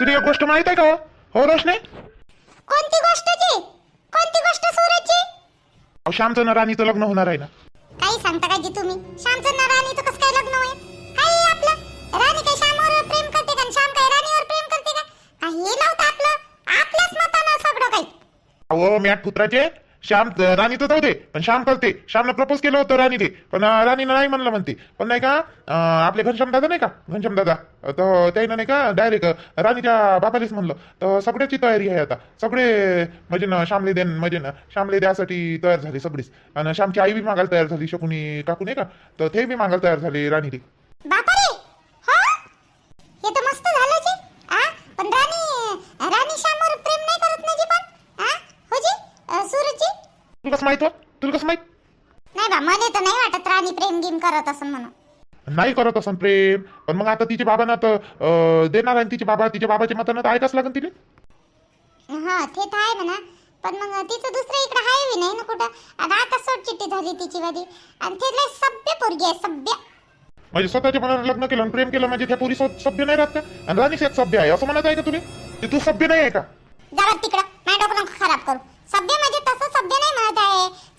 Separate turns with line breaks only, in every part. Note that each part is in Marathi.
तुला एक गोष्ट माहीत आहे का हो? हो रोशने?
कोणती गोष्टची कोणती गोष्ट सूरजची?
अहो, श्यामचं ना राणीचं लग्न होणार आहे ना?
काही सांगता का जी तुम्ही? श्यामचं ना राणीचं कसं काय लग्न होईल? काही आपलं. राणी काय श्यामवर प्रेम करते का? श्याम काय राणीवर प्रेम करते का? काही नव्हतं आपलं. आपल्याच मतानं सगळं काही.
अहो मॅट पुत्राचे श्याम राणीचं जाऊ दे. पण श्याम करते. श्यामला प्रपोज केलं होतं राणीने. पण राणीनं नाही म्हणलं म्हणते. पण नाही का आपले घनश्याम दादा नाही का? घनश्याम दादा. तर त्यानं नाही का डायरेक्ट राणीच्या बापालीच म्हणलं. तर सगळ्याची तयारी आहे आता. सगळे म्हणजे ना श्यामले देन म्हणजे ना श्यामले द्यासाठी तयार झाली सगळीच. आणि श्यामची आई बी मागायला तयार झाली शकुनी काकू नाही का? तर ते बी मागायला तयार झाली राणीले.
ती हो हे तर मस्त झालं जी आ पण राणी राणी श्यामवर प्रेम नाही करत ना जी पण आ हो जी अ, सूरजची
तुला कसं माहीत हो? तुला कसं माहीत?
नाही बा मला तर नाही वाटत राणी प्रेम गिम करत असं म्हणून.
नाही करत असं प्रेम. पण मग आता तिचे बाबांना तर अं, देणार आहे तिचे बाबा? तिच्या बाबाच्या मतानं तर ऐकाच लागेल तिने
हा ते तर आहे म्हणा. पण मग तिचं दुसरं इकडे आहे बी नाही ना कुठं? आणि आता सोड चिठ्ठी झाली तिची वाली. आणि ते लय सभ्य पोरगी आहे सभ्य.
म्हणजे स्वतःच्या मनानं लग्न केलं आणि प्रेम केलं म्हणजे त्या पोरी सभ्य नाही राहत का? आणि राणी शेत सभ्य आहे असं म्हणत आहे का तुला? ते तू सभ्य नाही आहे का?
जरा तिकडं. माझ्या डोकं नको खराब करू. सभ्य म्हणजे तसं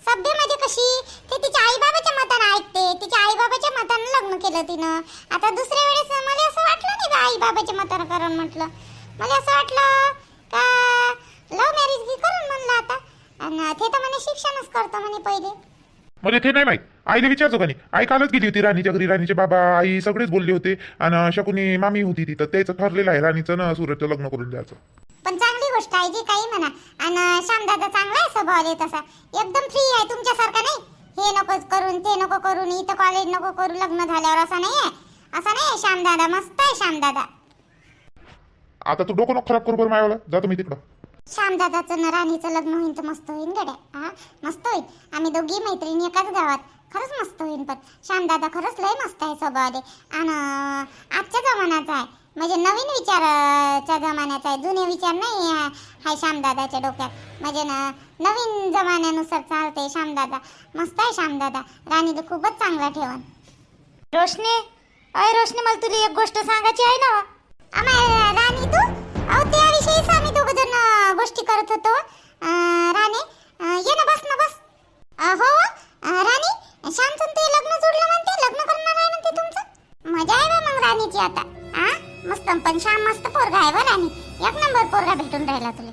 सभ्य म्हणजे कशी? ते तिच्या आई बाबाच्या मतानं ऐकते. तिच्या आई बाबाच्या मतानं लग्न केलं तिनं. आता दुसऱ्या वेळेस मला असं वाटलं नाही बा आई बाबाच्या मतानं करून म्हटलं? मला असं वाटलं का लव्ह मॅरेज बी करून म्हणलं आता. आणि ते तर म्हणे शिक्षणच करतो म्हणे पहिले.
मला ते नाही माहीत. आईला विचारतो का नाही? आई कालच गेली होती राणीच्या घरी. राणीचे बाबा आई सगळेच बोलले होते. आणि शकुनी मामी होती तिथं. त्याचं ठरलेलं आहे राणीचं ना सूरजचं लग्न करून द्यायचं.
पण चांगली गोष्ट आहे जी काही म्हणा. आणि श्यामदादा चांगला आहे स्वभाव आहे तसा. एकदम फ्री आहे तुमच्यासारखा नाही. हे नको करून ते नको करून इथं कॉलेज नको करू लग्न झाल्यावर असं नाही आहे. असं नाही आहे श्यामदादा. मस्त आहे श्यामदादा.
आता तू डोकं नको खराब करू बरं मायावाला. जातो मी तिकडं.
श्यामदादाचं न राणीचं लग्न होईल तर मस्त होईल गड्या. हा? मस्त होईल आम्ही दोघी मैत्रिणी एकाच गावात. खरंच मस्त होईल पण. श्यामदादा खरंच लय मस्त आहे स्वभावाले. आणि आजच्या जमान्याचा आहे. म्हणजे नवीन विचाराच्या जमान्याचा आहे. जुने विचार नाही आहे श्यामदादाच्या डोक्यात. म्हणजे न नवीन जमान्यानुसार चालते श्यामदादा. मस्त आहे श्यामदादा. राणीला खूपच चांगला ठेवण. रोशनी अय रोशनी मला तुला एक गोष्ट सांगायची आहे ना? आम्हाला राणी तू? अहो त्याविषयीच आम्ही दोघ जण गोष्टी करत होतो. राणे ये ना बस ना बस. हो अं, राणी शांतून ते लग्न जोडलं म्हणते लग्न करणार आहे म्हणते तुमचं? मजा आहे मग राणीची आता आ? मस्त पण श्याम मस्त पोरगा आहे बरं आणि. एक नंबर पोरगा भेटून राहिला तुला.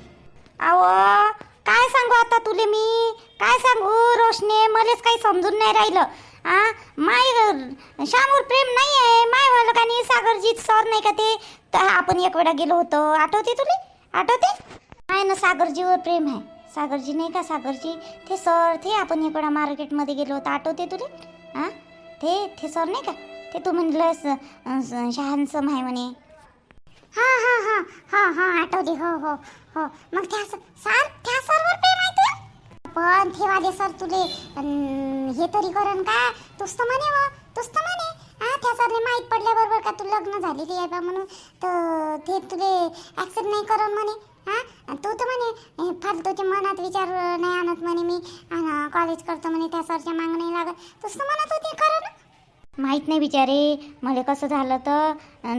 अहो काय सांगू आता तुले मी? काय सांगू रोशने? मलेच काही समजून नाही राहिलं. आ माय श्यामवर प्रेम नाही आहे माय वालं का नाही सागरजीत सर नाही का ते? तर आपण एक वेळा गेलो होतो. आठवते तुले? आठवते? माय ना सागरजीवर प्रेम आहे. सागरजी नाही का? सागरजी ते सर ते आपण एक वेळा मार्केटमध्ये गेलो होतो. आठवते तुले? आ ते ते सर नाही का? ते तू म्हणलंस शहानसम आहे म्हणे.
हा हा हा हा हा आठवली. हो हो हो. मग त्या सर त्या सरवर पे माहिती पण पण ठेवाले सर तुले. हे तरी करण का? तूच तर म्हणे व तूच तर म्हणे. हा त्या सरने माहीत पडल्याबरोबर का तू लग्न झालेली आहे बा म्हणून? तर ते तुले ॲक्सेप्ट नाही करण म्हणे. हा तू तर म्हणे फालतूचे फालतूच्या मनात विचार नाही आणत म्हणे मी. आणि कॉलेज करतो म्हणे त्या सरच्या मागं नाही लागत. तूच तर म्हणत होती खरं ना
माहीत नाही बिचारे. मला कसं झालं तर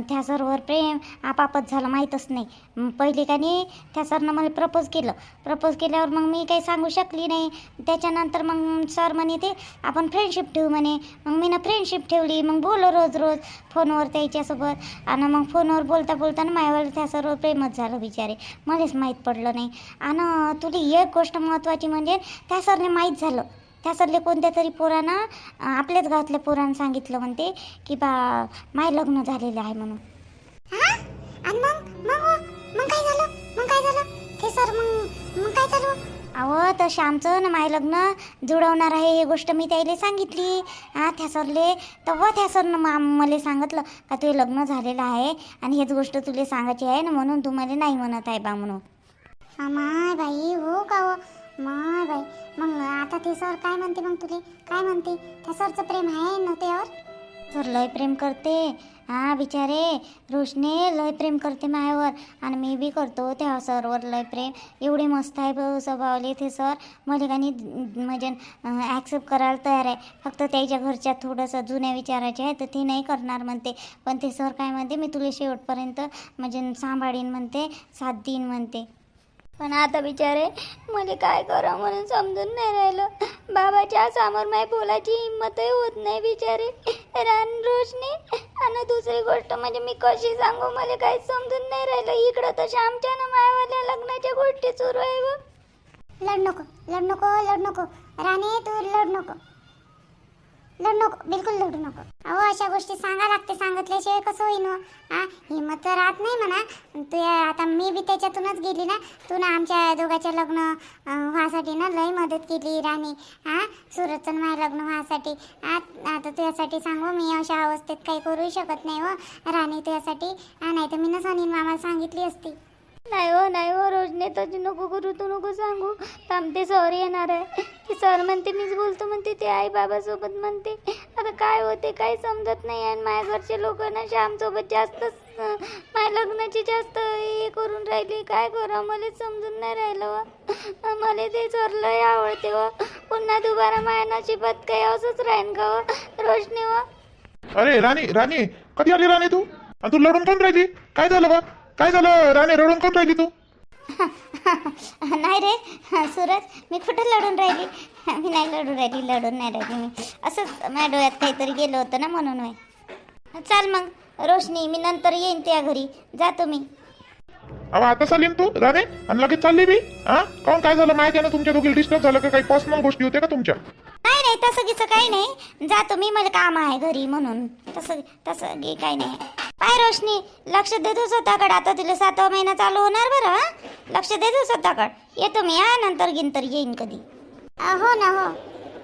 त्या सरवर प्रेम आपापच झालं माहीतच नाही. पहिले का नाही त्या सरनं मला प्रपोज केलं. प्रपोज केल्यावर मग मी काही सांगू शकली नाही. त्याच्यानंतर मग सर म्हणे ते आपण फ्रेंडशिप ठेवू म्हणे. मग मी ना फ्रेंडशिप ठेवली. मग बोलो रोज रोज फोनवर त्याच्यासोबत. आणि मग फोनवर बोलता बोलताना माझ्यावर त्या सरवर प्रेमच झालं बिचारे. मलाच माहीत पडलं नाही. आणि तुला एक गोष्ट महत्त्वाची म्हणजे त्या सरने माहीत झालं. त्या सरले कोणत्या तरी पोरानं आपल्याच गावातल्या पोरानं सांगितलं म्हणते की बा माय लग्न झालेलं आहे म्हणून.
हा? आणि मग? मग मग काय झालं? मग काय झालं? ते सर मग मग काय झालं
अहो तर श्यामचं ना माय लग्न जुळवणार आहे ही गोष्ट मी त्याला सांगितली. हा त्या सरले तेव्हा त्या सरनं मा मला सांगितलं का तुझे लग्न झालेलं आहे आणि हेच गोष्ट तुला सांगायची आहे ना म्हणून तू मला नाही म्हणत आहे बा म्हणून.
माय बाई हो का हो? माय बाई मग आता ते सर काय म्हणते मग तुले? काय म्हणते? त्या सरचं प्रेम आहे ना त्यावर?
सर लय प्रेम करते. हा बिचारे रोशने लय प्रेम करते मायावर. आणि मी बी करतो त्या सरवर लय प्रेम. एवढे मस्त आहे भाऊ स्वभावले ते सर. मला काही म्हणजे ॲक्सेप्ट करायला तयार आहे. फक्त त्याच्या घरच्या थोडंसं जुन्या विचाराचे आहे तर ते नाही करणार म्हणते. पण ते सर काय म्हणते? मी तुला शेवटपर्यंत म्हणजे सांभाळीन म्हणते साथ देईन म्हणते. पण आता बिचारे मला काय करावं म्हणून समजून नाही राहिलं. बाबाच्या समोर माय बोलायची हिंमतही होत नाही बिचारे. रान रोशनी. आणि दुसरी गोष्ट म्हणजे मी कशी सांगू मला काही समजून नाही राहिलं. इकडं तर श्यामच्या ना मायावाल्या लग्नाच्या गोष्टी सुरू आहे ग
लढ नको लढ नको लढ नको. राणे तू लढ नको. लढू नको बिलकुल लढू नको. अहो अशा गोष्टी सांगा लागते सांगितल्याशिवाय कसं होईन हो? हा? हिंमत तर राहत नाही म्हणा. तू आता मी बी त्याच्यातूनच गेली ना. तू ना आमच्या दोघांच्या लग्न व्हायसाठी व्हासाठी ना लय मदत केली राणी. हा सुरतचं माझ्या लग्न व्हासाठी. आ- आता तुझ्यासाठी सांगू हो, मी अशा अवस्थेत काही करू शकत नाही हो. राणी तुझ्यासाठी हा नाही तर मी ना सनीन मामाला सांगितली असती.
नाही हो नाही हो रोजने तर नको करू तू नको सांगू. थांबते सर येणार आहे. ते सर म्हणते मीच बोलतो म्हणते ते आई बाबासोबत म्हणते. आता काय होते काय समजत नाही. आणि माझ्या घरचे लोक ना श्यामसोबत जास्त माझ्या लग्नाची जास्त हे करून राहिली. काय करा मला समजून नाही राहिलं हो. वा मला ते सरलंही लय आवडते व पुन्हा दुबारा माझ्या नशिबात काय असंच राहीन का हो? रोजने वा व
अरे राणी राणी कधी आली राणी तू? आणि तू लढून पण राहिली? काय झालं बा? काय झालं? राणी रडून कोण राहिली तू?
नाही रे सूरज मी कुठं लढून राहिली? मी नाही लढून राहिली लढून नाही राहिली मी. असंच माझ्या डोळ्यात काहीतरी गेलं होतं ना म्हणून होय. चाल मग रोशनी मी नंतर येईन त्या घरी. जातो मी
अहो आता चालीन तू राणे? आणि लगेच चालली बी हा काऊन काय झालं? माहिती ना तुमच्या दोघी डिस्टर्ब झालं का? काही पर्सनल गोष्टी होत्या का तुमच्या?
नाही तसं गिसं काही नाही. जातो मी मला काम आहे घरी म्हणून. तसं तसं गे काही नाही. पाय रोशनी लक्ष देतो स्वतःकडे. आता तुला सातवा महिना चालू होणार बरं लक्ष लक्ष देतो स्वतःकडे. येतो मी या नंतर गिंतर येईन कधी.
हो ना हो.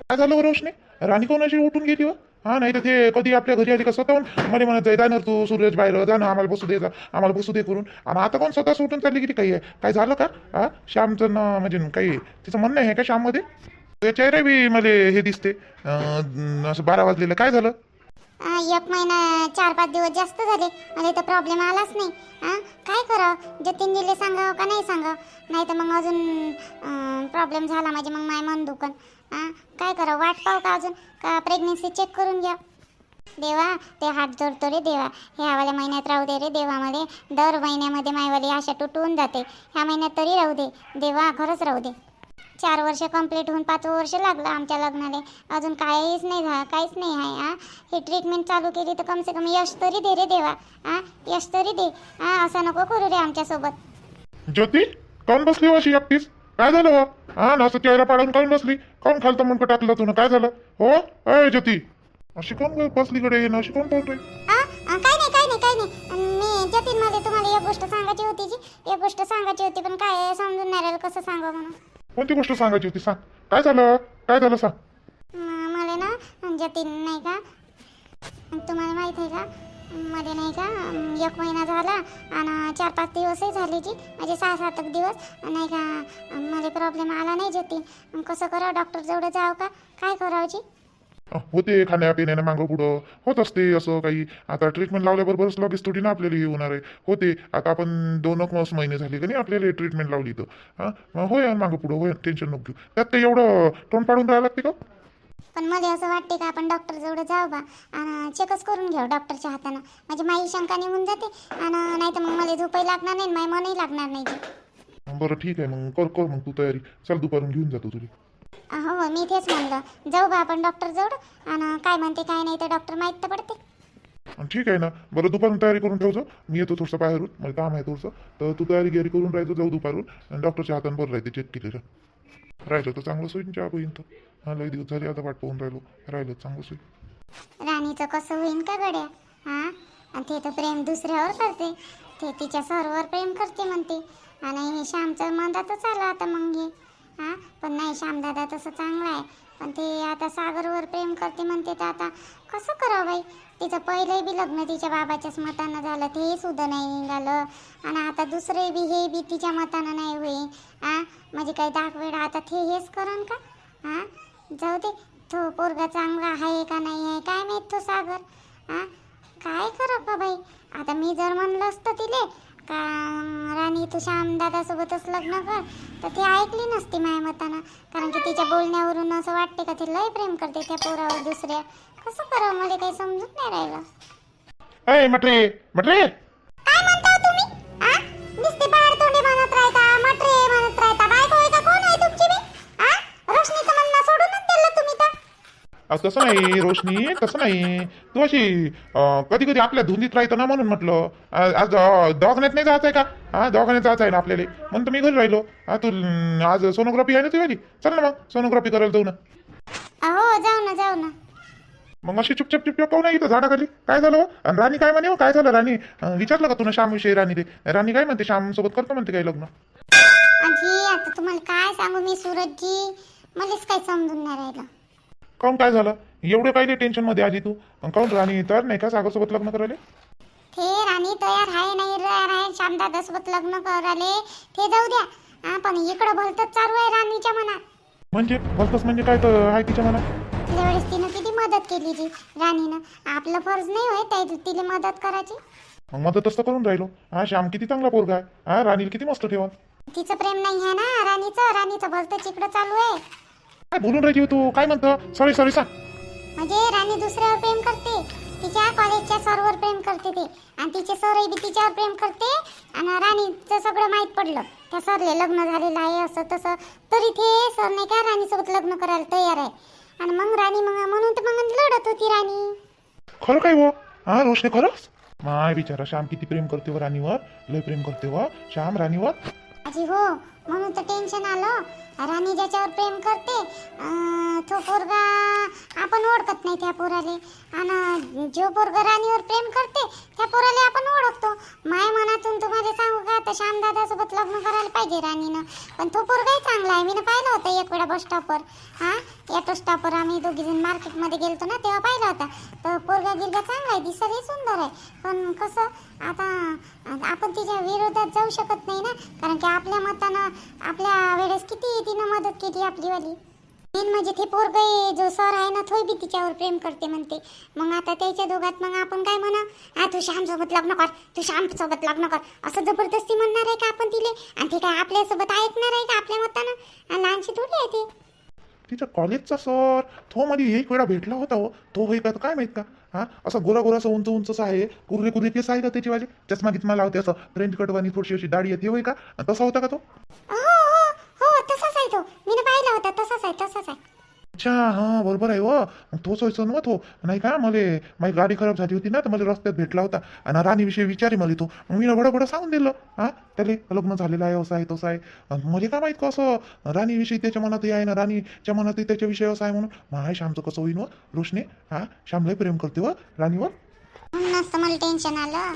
काय झालं बरं राणी कोण अशी उठून गेली हो? हा नाही तर ते कधी आपल्या घरी आली का स्वतःहून? मला म्हणत जाय जाणार तू सूरज बाहेर जा ना आम्हाला बसू दे जा. आम्हाला बसू दे करून. आणि आता कोण स्वतः सुटून चालली किती काही? आहे काय झालं का? हा? श्यामचं ना म्हणजे काही तिचं म्हणणं आहे का श्याममध्ये? चेहरा बी मला हे दिसते. अं, असं बारा वाजलेलं. काय झालं?
आ, एक महिना चार पाच दिवस जास्त झाले. मला तर प्रॉब्लेम आलाच नाही. काय करावं जतीन दिले सांगावं का नाही सांगावं? नाही तर मग अजून प्रॉब्लेम झाला म्हणजे मग माय मन दुखन. काय करावं वाट पाहू का अजून? का प्रेग्नेन्सी चेक करून घ्या. देवा ते हात जोडतो रे देवा. ह्यावाल्या महिन्यात राहू दे रे देवा मला. दर महिन्यामध्ये मायवाली आशा तुटून जाते. ह्या महिन्यात तरी राहू दे. देवा खरंच राहू दे. चार वर्ष कंप्लीट होऊन पाच वर्ष लागलं आमच्या लग्नाला. अजून काहीच नाही झालं काहीच नाही आहे हा ही ट्रीटमेंट चालू केली तर कमसे कम यश तरी दे रे देवा हा यश तरी दे हा असं नको करू रे आमच्यासोबत.
ज्योती काऊन बसली हो अशी एकटीच? काय झालं हो? हा ना असं चेहरा पाडून काऊन बसली? काऊन खालतं मुंडकं टाकलं तुला काय झालं? हो? अय ज्योती अशी कोण बसली कडे ना अशी कोण बोलतोय
आ, आ, काय नाही काय नाही काय नाही. अन मी तुम्हाला एक गोष्ट सांगायची होती जी? एक गोष्ट सांगायची होती पण काय समजून नाही राहिलं कसं सांगावं म्हणून?
कोणती गोष्ट सांगायची होती? सांग. काय झालं? काय झालं सांग.
मला ना जतीन नाही का? तुम्हाला माहीत आहे का? मध्ये नाही का एक महिना झाला आणि चार पाच दिवसही झाले जी. म्हणजे सहा सात एक दिवस. नाही का मला प्रॉब्लेम आला नाही जतीन. कसं करावं? डॉक्टर जवळ जावं का? काय करावं जी?
होते खाण्यापिण्याने मागं पुढं. होत असते असं काही. आता ट्रीटमेंट लावल्याबरोबरच लगेच थोडी ना आपल्याला हे होणार आहे. होते. आता आपण दोन एक मास महिने झाले का नाही आपल्याला ट्रीटमेंट लावली तर हां? मग होय मागं पुढं होय. टेन्शन नको घेऊ. त्यात काही एवढं तोंड पाडून राहायला लागते का
पण मला असं वाटते का आपण डॉक्टर जवळ जाऊ बा. आणि चेकच करून घेऊ डॉक्टरच्या हातानं. म्हणजे माझी शंका निघून जाते. आणि नाही तर मग मला झोपही लागणार नाही माझी मनही लागणार नाही.
बरं ठीक आहे. मग कर कर मग तू तयारी. चल दुपारून घेऊन जातो तुझी
हो मी तेच म्हणलं. जाऊ बा आपण डॉक्टर जवळ. आणि काय म्हणते काय नाही तर डॉक्टर माहीत तर पडते.
ठीक आहे ना. बरं दुपारून तयारी करून ठेवतो मी येतो थोडंसं बाहेरून. मला काम आहे थोडंसं. तर तू तयारी गिरी करून राहायचं जाऊ दुपारून. आणि डॉक्टरच्या हातानं बरं राहते चेक केलेलं. राहिलं तर चांगलं सोयीन चहा होईन तर हा लई दिवस झाले आता वाट पाहून राहिलो. राहिलं चांगलं सोयी
राणीचं कसं होईन का गड्या? हा? आणि ते तर प्रेम दुसऱ्यावर करते. ते तिच्या सरवर प्रेम करते म्हणते. आणि हे श्यामचं मंदातच आलं आता मग. हे हां? पण नाही श्यामदादा तसं चांगलं आहे. पण ते आता सागरवर प्रेम करते म्हणते तर आता कसं करावं बाई? तिचं पहिलंही बी लग्न तिच्या बाबाच्याच मतानं झालं ते सुद्धा नाही निघालं. आणि आता दुसरे बी हे बी तिच्या मतानं नाही होईल हां म्हणजे काही दाखवेड आता ते हेच करण का? हा जाऊ दे तो पोरगा चांगला आहे का नाही आहे काय माहीत तो सागर? हां काय करा बाई? आता मी जर म्हणलं असतं तिले का राणी तू श्याम दादासोबतच लग्न कर. तर ती ऐकली नसती माझ्या मतानं. कारण की तिच्या बोलण्यावरून असं वाटते का ती लय प्रेम करते त्या पोरावर दुसऱ्या. कसं करावं मला काही समजून नाही राहिलं.
अय मटरे मटरे.
काय म्हणता तुम्ही? आ? नुसते बाहेर
अहो, तसं नाही रोशनी तसं नाही. तू अशी कधी कधी आपल्या धुंदीत राहतो ना म्हणून म्हटलं. आज अं, दवाखान्यात नाही जायचं आहे का? हा दवाखान्यात जायचं आहे ना आपल्याला. म्हणून तर मी घरी राहिलो. हा तू अं, आज सोनोग्राफी आहे ना तुझी चल ना मग सोनोग्राफी करायला जाऊ ना.
अहो जाऊ ना जाऊ ना.
मग अशी चुपचाप चुपचाप पाहू नाही इथं झाडाखाली? काय झालं हो? आणि राणी काय म्हणे हो? काय झालं राणी? अं, विचारलं का तुला श्याम विषयी राणी ते राणी काय म्हणते श्याम सोबत करतो म्हणते काय लग्न?
आजी आता तुम्हाला काय सांगू मी सूरजजी मलाच काही समजून नाही राहिलं.
काऊन काय झालं? एवढे काही टेन्शनमध्ये आली तू? काऊन राणी तर नाही का सागर सोबत लग्न करायला?
ते राणी तयार आहे नाही तयार आहे श्यामदादासोबत लग्न कराले ते जाऊ द्या. हा पण इकडं भलतच चालू आहे राणीच्या मनात.
म्हणजे? बसबस म्हणजे काय तर आहे तिच्या मनात?
तिच्या वेळेस तिनं किती मदत केली जी राणीनं. आपलं फर्ज नाही होय त्या तिला मदत करायची?
मग मदतच तर करून राहिलो. हा श्याम किती चांगला पोरगा आहे. हा राणीला किती मस्त ठेवा
तिचं प्रेम नाही आहे ना राणीचं? राणीचं भलतंच इकडं चालू आहे.
काय बोलून राहिली हो तू? काय म्हणतं? सॉरी सॉरी सांग.
म्हणजे राणी दुसऱ्यावर प्रेम करते तिच्या कॉलेजच्या सरवर प्रेम करते ते. आणि तिचे सरही बी तिच्यावर प्रेम करते. आणि राणीचं सगळं माहीत पडलं. त्या सरले लग्न झालेलं आहे असं तसं. तरी ते सर नाही का राणीसोबत लग्न करायला तयार आहे. आणि मग राणी मग म्हणून तर मग लढत होती राणी.
खरं काय हो? हा रोशने खरंच? माय बिचारा श्याम किती प्रेम करते व राणीवर. लय प्रेम करते व श्याम राणीवर.
आजी हो. म्हणून तर टेन्शन आलं. राणी ज्याच्यावर प्रेम करते तो पोरगा आपण ओळखत नाही त्या पोराले. आणि जो पोरगा राणीवर प्रेम करते त्या पोराले आपण ओळखतो. माय मनातून तुम्हाला सांगू का आता श्यामदादासोबत लग्न करायला पाहिजे राणीनं. पण तो पोरगाही चांगला आहे मी पाहिलं होतं एक वेळा बस स्टॉपवर हां? ऑटो स्टॉपवर आम्ही दोघी जण मार्केटमध्ये गेलतो ना तेव्हा पाहिला होता. तर पोरगा गिरगा चांगला आहे दिसायला सुंदर आहे. पण कसं आता आपण तिच्या विरोधात जाऊ शकत नाही ना. कारण की आपल्या मतानं आपल्या वेळेस किती तिनं मदत केली आपलीवाली. मेन म्हणजे ते पोरग जो सर आहे ना थोय बी तिच्यावर प्रेम करते म्हणते. मग आता त्याच्या दोघात मग आपण काय म्हणा? हा तू श्यामसोबत लग्न कर तू श्यामसोबत लग्न कर. असं जबरदस्ती म्हणणार आहे का आपण तिले? आणि ते काय आपल्यासोबत ऐकणार आहे का आपल्या मतानं? लहानशी थोडी आहे ते.
तिच्या कॉलेजचा सर तो मध्ये एक वेळा भेटला होता हो. तो होई का तर काय माहीत का? हा? असा गोरा गोरासा उंच उंच आहे. कुर्रे कुर्रे केस आहे का त्याची वाजे चष्मा गिचमा लावते असं. फ्रेंच कटवानी थोडीशी अशी दाढी येते होय का? तसा होता का तो?
हो हो हो तसाच आहे तो. मी पाहिला होता तसाच आहे तसाच आहे.
अच्छा हा बरोबर आहे हो. मग तोच व्हायचं ना तो नाही का मला माझी गाडी खराब झाली होती ना तर मला रस्त्यात भेटला होता. आणि राणीविषयी विचारी मला तो. मग मी बडा बडा सांगून दिलं हा त्याला लग्न झालेलं आहे असं आहे तसं आहे. मला काय माहीत कसं राणीविषयी त्याच्या मनातही आहे ना राणीच्या मनातही त्याच्याविषयी असं आहे म्हणून. माय श्यामचं कसं होईन व रोशने हा श्याम लय प्रेम करते व राणीवर
मला टेन्शन आलं.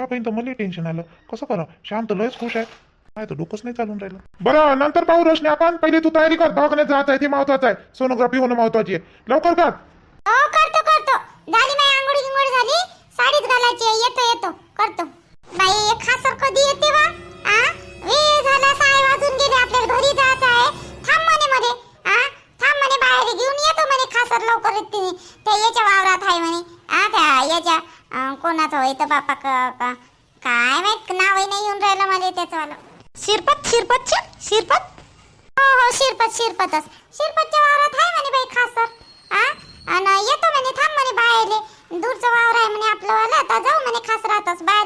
बहीण तर मला टेन्शन आलं. कसं करा श्याम तर लयच खुश आहे. नाही तर डोकंच नाही चालून राहिलं. बरं नंतर पाहू रोशनी आपण पहिले तू तयारी कर. दवाखान्यात जात आहे ते महत्वाचं आहे. सोनोग्राफी होणं महत्वाची आहे. लवकर कर.
हो करतो करतो. झाली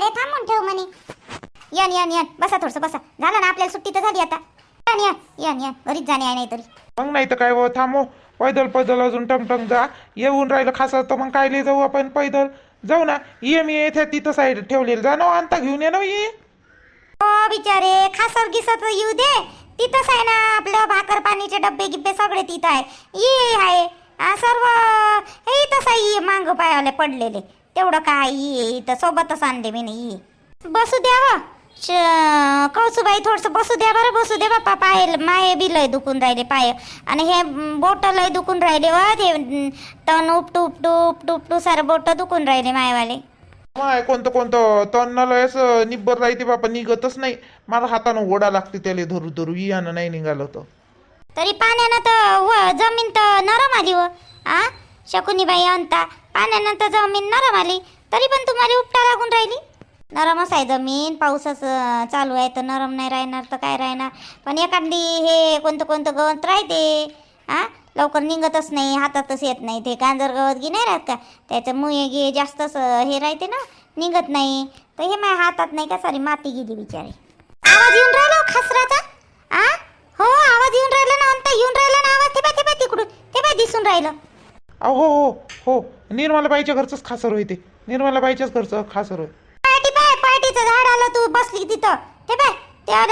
बाहेर थांबून ठेव म्हणे.
यन यन यन. बसा थोडस बसा. झालं ना आपल्याला सुट्टी तर झाली आता. यन यन यन यन. घरीच जाणे आहे नाही तरी
मग नाही तर काय हो थांबो. पैदल पैदल अजून टमटम जा. येऊन राहिलं खास तर मग कायले जाऊ आपण पैदल? जाऊ ना. ये मी येथे तिथं साईड ठेवलेलं. जा ना आणता घेऊन ये ना ये
हो बिचारे. खासर गिसत येऊ दे. तिथंच आहे ना आपलं भाकर पाणीचे डब्बे गिब्बे सगळे तिथं आहे. ये आहे सर्व. हे तसं आहे मांग पायाले पडलेले. तेवढं काय? ये इथं सोबतच आणले मी नाही. बसू द्यावं श कौसुबाई थोडंसं बसू द्या बरं बसू दे बाप्पा. पाय माये बी लय दुखून राहिले पाय. आणि हे बोट लय दुखून राहिले व ते अं, तण उपटू उपटू उपटू उपटू सारं बोट दुखून राहिले मायवाले.
माय कोणतं कोणतं? तन्न लयस निब्बर राहते बापा निघतच नाही. मला हातानं ओढा लागते त्याला धरू धरू. यानं नाही निघालं तर.
तरी पाण्यानं तर व जमीन तर नरम आली व आ? शकुनीबाई अंता. पाण्यानंतर जमीन नरम आली तरी पण तुम्हाला उपटा लागून राहिली. नरमच आहे जमीन पाऊसच चालू आहे तर नरम नाही राहणार तर काय राहणार? पण एखादी हे कोणतं कोणतं गवत राहते हा लवकर निघतच नाही हातातच येत नाही. ते गांजर गवत गी नाही राहत का? त्याचं मुये गे जास्तच हे राहते ना निघत नाही. तर हे माझ्या हातात नाही का? सारी माती गेली बिचारी. आवाज येऊन राहिला हो खासराचा? आ? हो आवाज येऊन राहिला ना अंत येऊन राहिला ना आवाज. ते पाय ते पाय तिकडून. ते पाय दिसून राहिलं.
हो हो हो. निर्मलाबाईच्या घरचंच खासर होय ते. निर्मलाबाईच्याच घरचं खासर होय.
पार्टी पाय पार्टीचं झाड आलं तू बसली तिथं. ते पाय त्या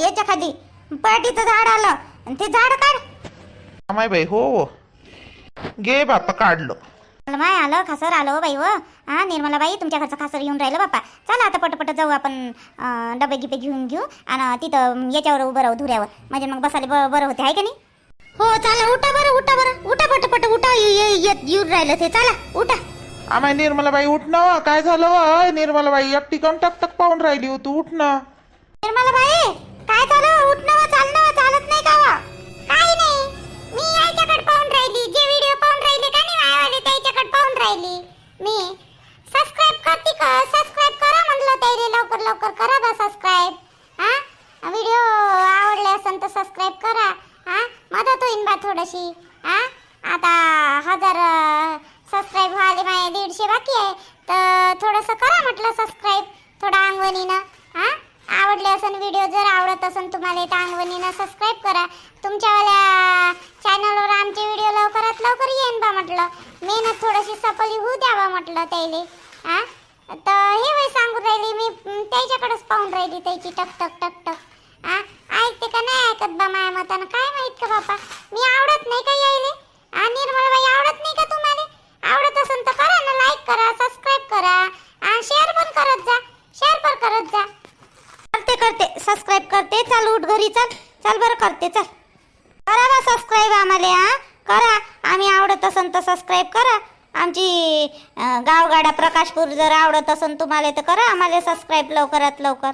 याच्या खाली. पार्टीचं झाड आलं. आणि ते झाड काढ.
माय हो हो. घे बाप्पा काढलं.
आलं माय आलं खासर आलं हो बाई व हा निर्मला बाई तुमच्या घरचं खासर येऊन राहिलं बाप्पा. चला आता पटपट जाऊ आपण अं, डबे गिपे घेऊन घेऊ. आणि तिथं याच्यावर उभं राहू धुऱ्यावर. म्हणजे मग बसायला ब- बरं होते आहे का नाही? हो चला उठा बरं उठा बरं. उठा पटपट उठा. ये- ये- येत येऊन राहिलं ते. चला उठा.
आम्हा निर्मलाबाई उठ ना. व. काय झालं? व निर्मलाबाई एकटी कम टक टक पाहून राहिली हो तू उठ ना.
निर्मला बाई काय झालं? उठणं चालणं चालत नाही का वा?
काही नाही. मी याच्याकडे पाहून राहिली. जे व्हिडिओ पाहून राहिले का नाही मायावाले त्याच्याकडे पाहून राहिली. मी सबस्क्राईब करते का? सबस्क्राईब करा म्हणलं त्याने लवकर लवकर करा बा सबस्क्राईब हा? व्हिडिओ आवडले असेल तर सबस्क्राईब करा. हा? मदत होईन बा थोडीशी. हा? आता हजार सबस्क्राईब व्हायला माझे दीडशे बाकी आहे. तर थोडंसं करा म्हटलं सबस्क्राईब थोडं अंगवणीनं हा? आवडले असेल व्हिडिओ जर आवडत असेल तुम्हाला तर अंगवणीनं सबस्क्राईब करा. तुमच्यावाल्या चॅनलवर आमचे व्हिडिओ लवकरात लवकर येईन बा म्हटलं. मेहनत थोडीशी सफली होऊ द्यावा म्हटलं त्याले हा? तर हे वय सांगून राहिली मी त्याच्याकडेच पाहून राहिली त्याची टक टक टक हा ऐकते का नाही ऐकत बा माया मतानं काय माहीत का बापा मी आवडत नाही का यायले हा निर्मलबाई आवडत नाही का तुम्हाला आवडत असेल तर करा ना लाईक करा सबस्क्राईब करा आणि शेअर पण करत जा शेअर पण करत जा
करते करते सबस्क्राईब करते चल उठ घरी चल चल बरं करते चल करा ना सबस्क्राईब आम्हाला हा करा आम्ही आवडत असन तर सबस्क्राईब करा आमची अं, गावगाडा जर आवडत असन तुम्हाला तर करा आम्हाला सबस्क्राईब लवकरात लवकर.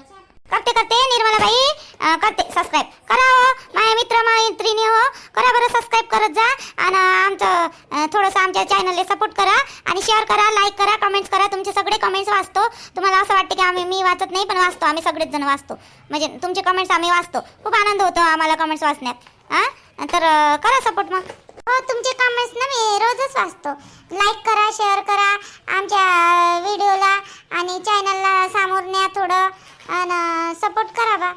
करते करते निर्मलाबाई. अं, करते सबस्क्राईब करा हो माझ्या मित्र मैत्रिणी हो. करा बरं सबस्क्राईब करत जा. आणि आमचं अं, थोडंसं आमच्या चॅनलला सपोर्ट करा. आणि शेअर करा लाईक करा कमेंट्स करा. तुमचे सगळे कमेंट्स वाचतो. तुम्हाला असं वाटतं की आम्ही मी वाचत नाही पण वाचतो. आम्ही सगळेच जण वाचतो. म्हणजे तुमचे कमेंट्स आम्ही वाचतो. खूप आनंद होतो आम्हाला कमेंट्स वाचण्यात. हां तर अं, करा सपोर्ट मग.
हो तुमचे कमेंट्स ना मी रोजच वाचतो. लाईक करा शेअर करा आमच्या व्हिडिओला आणि चॅनलला सामोर न्या थोडं. आणि सपोर्ट करा बा.